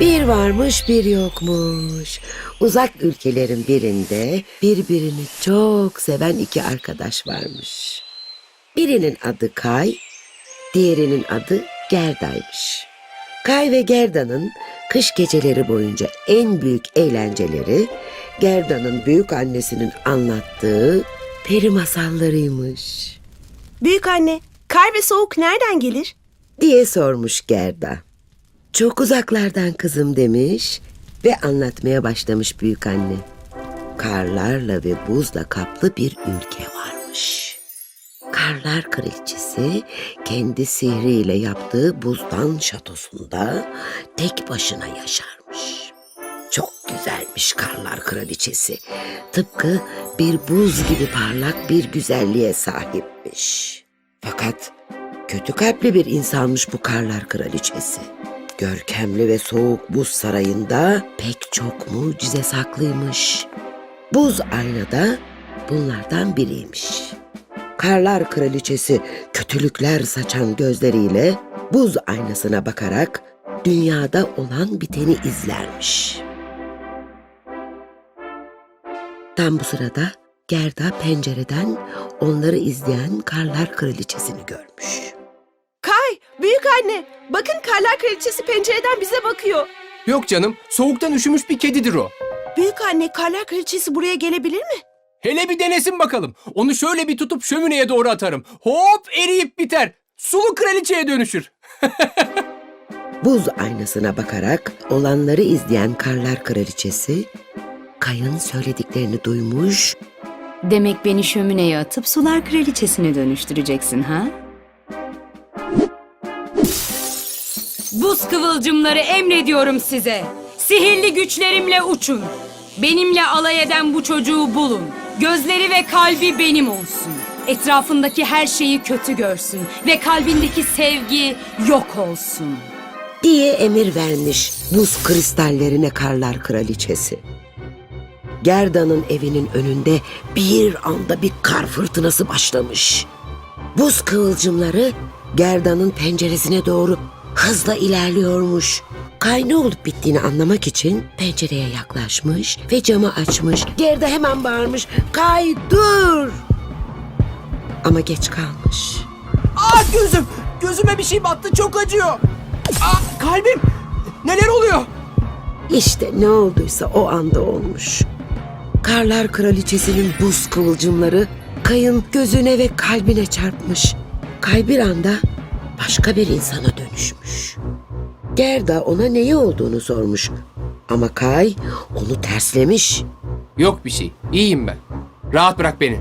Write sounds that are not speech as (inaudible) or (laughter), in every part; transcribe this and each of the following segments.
Bir varmış bir yokmuş. Uzak ülkelerin birinde birbirini çok seven iki arkadaş varmış. Birinin adı Kay, diğerinin adı Gerda'ymış. Kay ve Gerda'nın kış geceleri boyunca en büyük eğlenceleri Gerda'nın büyük annesinin anlattığı peri masallarıymış Büyük anne, kar ve soğuk nereden gelir? diye sormuş Gerda. Çok uzaklardan kızım demiş ve anlatmaya başlamış büyük anne. Karlarla ve buzla kaplı bir ülke varmış. Karlar kraliçesi kendi sihriyle yaptığı buzdan şatosunda tek başına yaşarmış. Çok güzelmiş karlar kraliçesi. Tıpkı bir buz gibi parlak bir güzelliğe sahipmiş. Fakat kötü kalpli bir insanmış bu karlar kraliçesi. Görkemli ve soğuk buz sarayında pek çok mucize saklıymış. Buz aynada bunlardan biriymiş. Karlar kraliçesi kötülükler saçan gözleriyle buz aynasına bakarak dünyada olan biteni izlermiş. Tam bu sırada Gerda pencereden onları izleyen karlar kraliçesini görmüş. Kay, büyük anne, bakın karlar kraliçesi pencereden bize bakıyor. Yok canım, soğuktan üşümüş bir kedidir o. Büyük anne, karlar kraliçesi buraya gelebilir mi? Hele bir denesin bakalım. Onu şöyle bir tutup şömineye doğru atarım. Hop eriyip biter. Sulu kraliçeye dönüşür. (laughs) Buz aynasına bakarak olanları izleyen karlar kraliçesi Kay'ın söylediklerini duymuş Demek beni şömineye atıp sular kraliçesine dönüştüreceksin ha? Buz kıvılcımları emrediyorum size. Sihirli güçlerimle uçun. Benimle alay eden bu çocuğu bulun. Gözleri ve kalbi benim olsun. Etrafındaki her şeyi kötü görsün ve kalbindeki sevgi yok olsun. diye emir vermiş buz kristallerine karlar kraliçesi. Gerda'nın evinin önünde bir anda bir kar fırtınası başlamış. Buz kıvılcımları Gerda'nın penceresine doğru hızla ilerliyormuş. Kay ne olup bittiğini anlamak için pencereye yaklaşmış ve camı açmış. Gerda hemen bağırmış. Kay dur! Ama geç kalmış. Ah gözüm! Gözüme bir şey battı çok acıyor. Ah kalbim! Neler oluyor? İşte ne olduysa o anda olmuş. Karlar kraliçesinin buz kıvılcımları Kay'ın gözüne ve kalbine çarpmış. Kay bir anda başka bir insana dönüşmüş. Gerda ona neyi olduğunu sormuş. Ama Kay onu terslemiş. Yok bir şey. İyiyim ben. Rahat bırak beni.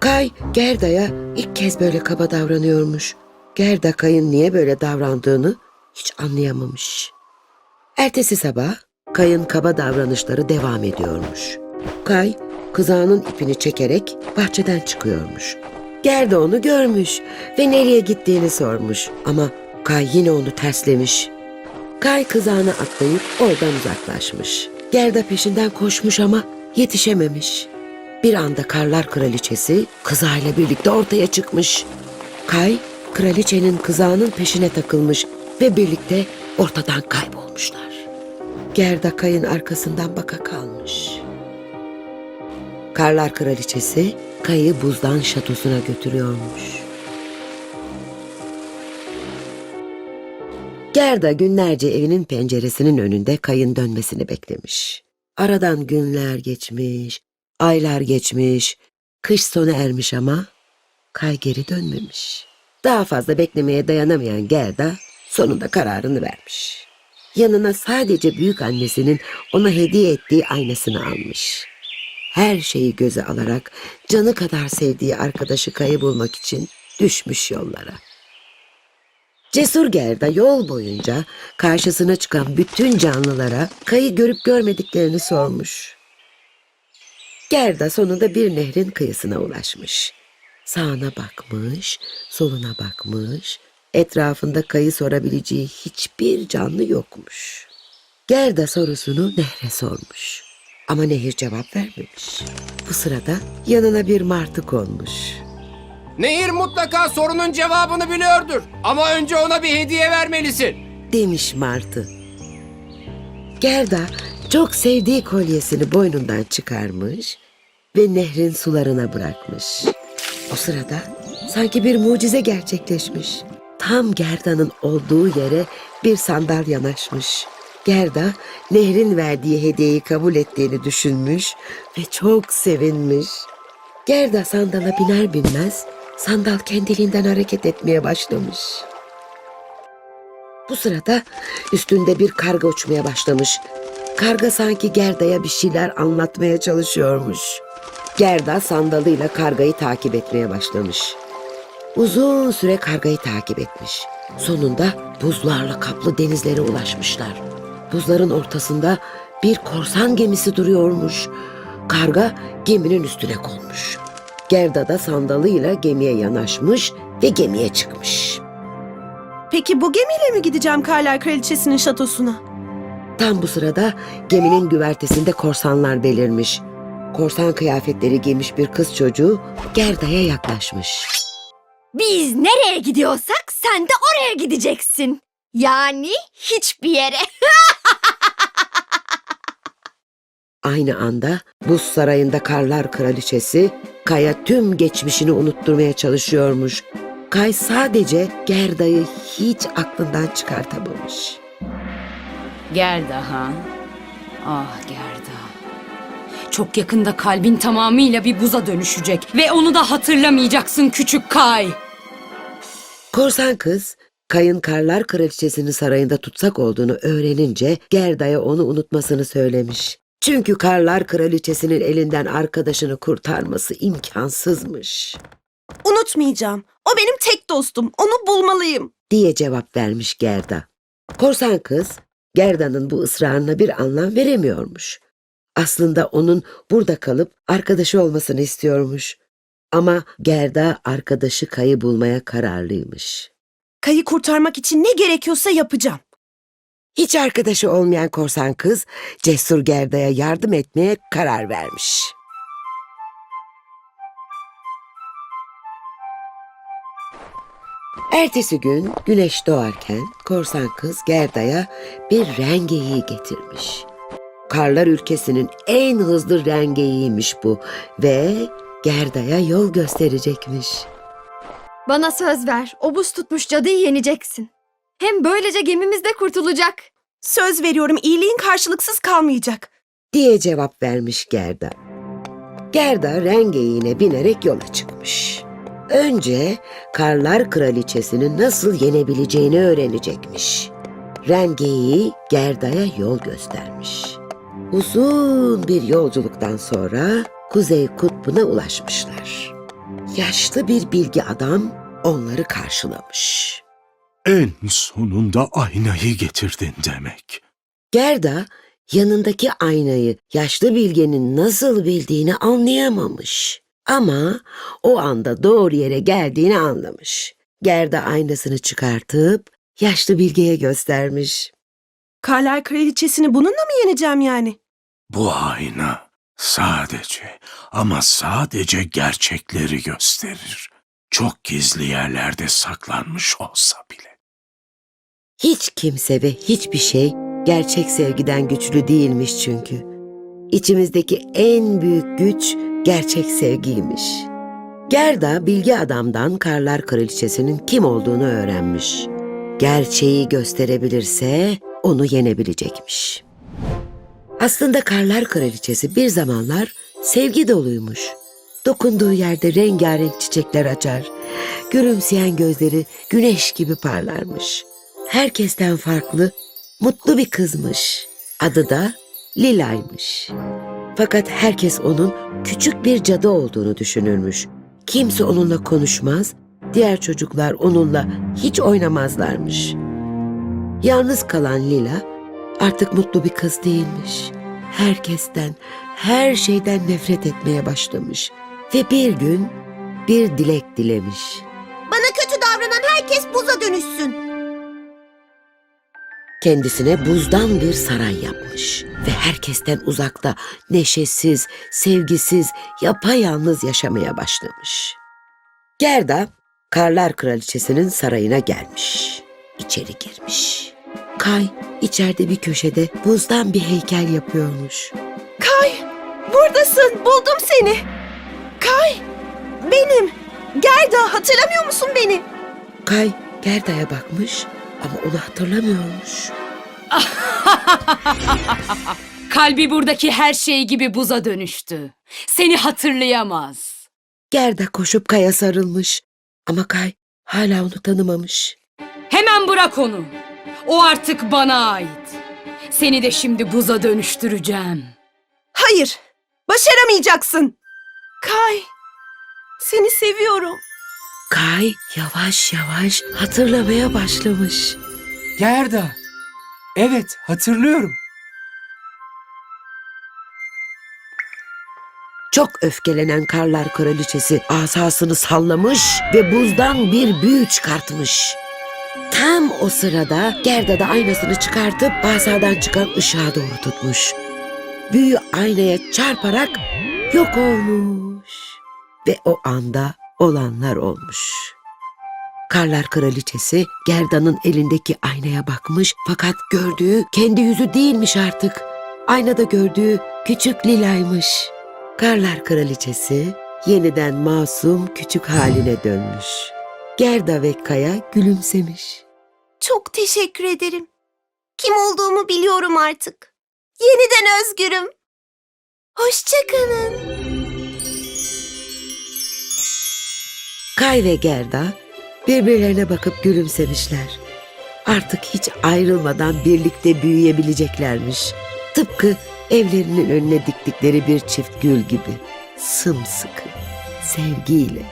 Kay Gerda'ya ilk kez böyle kaba davranıyormuş. Gerda Kay'ın niye böyle davrandığını hiç anlayamamış. Ertesi sabah Kay'ın kaba davranışları devam ediyormuş. Kay kızağının ipini çekerek bahçeden çıkıyormuş. Gerda onu görmüş ve nereye gittiğini sormuş ama Kay yine onu terslemiş. Kay kızağına atlayıp oradan uzaklaşmış. Gerda peşinden koşmuş ama yetişememiş. Bir anda karlar kraliçesi kızağıyla birlikte ortaya çıkmış. Kay, kraliçenin kızağının peşine takılmış ve birlikte ortadan kaybolmuşlar. Gerda Kay'ın arkasından baka kalmış. Karlar kraliçesi Kay'ı buzdan şatosuna götürüyormuş. Gerda günlerce evinin penceresinin önünde Kay'ın dönmesini beklemiş. Aradan günler geçmiş, aylar geçmiş, kış sona ermiş ama Kay geri dönmemiş. Daha fazla beklemeye dayanamayan Gerda sonunda kararını vermiş. Yanına sadece büyük annesinin ona hediye ettiği aynasını almış. Her şeyi göze alarak canı kadar sevdiği arkadaşı Kay'ı bulmak için düşmüş yollara. Cesur Gerda yol boyunca karşısına çıkan bütün canlılara Kay'ı görüp görmediklerini sormuş. Gerda sonunda bir nehrin kıyısına ulaşmış. Sağına bakmış, soluna bakmış, etrafında Kay'ı sorabileceği hiçbir canlı yokmuş. Gerda sorusunu nehre sormuş. Ama nehir cevap vermemiş. Bu sırada yanına bir martı konmuş. Nehir mutlaka sorunun cevabını biliyordur. Ama önce ona bir hediye vermelisin. Demiş martı. Gerda çok sevdiği kolyesini boynundan çıkarmış ve nehrin sularına bırakmış. O sırada sanki bir mucize gerçekleşmiş. Tam Gerda'nın olduğu yere bir sandal yanaşmış. Gerda nehrin verdiği hediyeyi kabul ettiğini düşünmüş ve çok sevinmiş. Gerda sandala biner binmez sandal kendiliğinden hareket etmeye başlamış. Bu sırada üstünde bir karga uçmaya başlamış. Karga sanki Gerda'ya bir şeyler anlatmaya çalışıyormuş. Gerda sandalıyla kargayı takip etmeye başlamış. Uzun süre kargayı takip etmiş. Sonunda buzlarla kaplı denizlere ulaşmışlar. Buzların ortasında bir korsan gemisi duruyormuş. Karga geminin üstüne konmuş. Gerda da sandalıyla gemiye yanaşmış ve gemiye çıkmış. Peki bu gemiyle mi gideceğim Karlar Kraliçesi'nin şatosuna? Tam bu sırada geminin güvertesinde korsanlar belirmiş. Korsan kıyafetleri giymiş bir kız çocuğu Gerda'ya yaklaşmış. Biz nereye gidiyorsak sen de oraya gideceksin. Yani hiçbir yere. (laughs) Aynı anda buz sarayında karlar kraliçesi Kay'a tüm geçmişini unutturmaya çalışıyormuş. Kay sadece Gerda'yı hiç aklından çıkartamamış. Gerda ha? Ah Gerda. Çok yakında kalbin tamamıyla bir buza dönüşecek ve onu da hatırlamayacaksın küçük Kay. Korsan kız Kay'ın Karlar Kraliçesi'nin sarayında tutsak olduğunu öğrenince Gerda'ya onu unutmasını söylemiş. Çünkü Karlar Kraliçesi'nin elinden arkadaşını kurtarması imkansızmış Unutmayacağım. O benim tek dostum. Onu bulmalıyım. diye cevap vermiş Gerda. Korsan kız Gerda'nın bu ısrarına bir anlam veremiyormuş. Aslında onun burada kalıp arkadaşı olmasını istiyormuş. Ama Gerda arkadaşı Kay'ı bulmaya kararlıymış. Kayı kurtarmak için ne gerekiyorsa yapacağım. Hiç arkadaşı olmayan korsan kız Cesur Gerda'ya yardım etmeye karar vermiş. Ertesi gün güneş doğarken korsan kız Gerda'ya bir rengeyi getirmiş. Karlar ülkesinin en hızlı rengeyiymiş bu ve Gerda'ya yol gösterecekmiş. Bana söz ver. O buz tutmuş cadıyı yeneceksin. Hem böylece gemimiz de kurtulacak. Söz veriyorum iyiliğin karşılıksız kalmayacak. diye cevap vermiş Gerda. Gerda rengeyiğine binerek yola çıkmış. Önce Karlar Kraliçesi'ni nasıl yenebileceğini öğrenecekmiş. Rengeyi Gerda'ya yol göstermiş. Uzun bir yolculuktan sonra Kuzey Kutbu'na ulaşmışlar. Yaşlı bir bilgi adam onları karşılamış. En sonunda aynayı getirdin demek. Gerda yanındaki aynayı yaşlı bilgenin nasıl bildiğini anlayamamış. Ama o anda doğru yere geldiğini anlamış. Gerda aynasını çıkartıp yaşlı bilgeye göstermiş. Karlar Kraliçesi'ni bununla mı yeneceğim yani? Bu ayna sadece ama sadece gerçekleri gösterir. Çok gizli yerlerde saklanmış olsa bile. Hiç kimse ve hiçbir şey gerçek sevgiden güçlü değilmiş çünkü. İçimizdeki en büyük güç gerçek sevgiymiş. Gerda bilgi adamdan Karlar Kraliçesi'nin kim olduğunu öğrenmiş. Gerçeği gösterebilirse onu yenebilecekmiş. Aslında Karlar Kraliçesi bir zamanlar sevgi doluymuş. Dokunduğu yerde rengarenk çiçekler açar. Gülümseyen gözleri güneş gibi parlarmış. Herkesten farklı, mutlu bir kızmış. Adı da Lila'ymış. Fakat herkes onun küçük bir cadı olduğunu düşünürmüş. Kimse onunla konuşmaz, diğer çocuklar onunla hiç oynamazlarmış. Yalnız kalan Lila artık mutlu bir kız değilmiş. Herkesten, her şeyden nefret etmeye başlamış. Ve bir gün bir dilek dilemiş. Bana kötü davranan herkes buza dönüşsün. Kendisine buzdan bir saray yapmış ve herkesten uzakta neşesiz, sevgisiz, yapayalnız yaşamaya başlamış. Gerda, Karlar Kraliçesi'nin sarayına gelmiş. İçeri girmiş. Kay içeride bir köşede buzdan bir heykel yapıyormuş. Kay, buradasın. Buldum seni. Kay, benim. Gerda, hatırlamıyor musun beni? Kay Gerda'ya bakmış ama onu hatırlamıyormuş. (laughs) Kalbi buradaki her şey gibi buza dönüştü. Seni hatırlayamaz. Gerda koşup Kay'a sarılmış ama Kay hala onu tanımamış. Hemen bırak onu. O artık bana ait. Seni de şimdi buza dönüştüreceğim. Hayır, başaramayacaksın. Kay, seni seviyorum. Kay yavaş yavaş hatırlamaya başlamış. Gerda. Evet hatırlıyorum. Çok öfkelenen Karlar Kraliçesi asasını sallamış ve buzdan bir büyü çıkartmış. Tam o sırada Gerda da aynasını çıkartıp asadan çıkan ışığa doğru tutmuş. Büyü aynaya çarparak yok olmuş. Ve o anda olanlar olmuş. Karlar Kraliçesi Gerda'nın elindeki aynaya bakmış fakat gördüğü kendi yüzü değilmiş artık. Aynada gördüğü küçük Lila'ymış. Karlar Kraliçesi yeniden masum küçük haline dönmüş. Gerda ve Kaya gülümsemiş. Çok teşekkür ederim. Kim olduğumu biliyorum artık. Yeniden özgürüm. Hoşçakalın. Kay ve Gerda birbirlerine bakıp gülümsemişler. Artık hiç ayrılmadan birlikte büyüyebileceklermiş. Tıpkı evlerinin önüne diktikleri bir çift gül gibi. Sımsıkı, sevgiyle.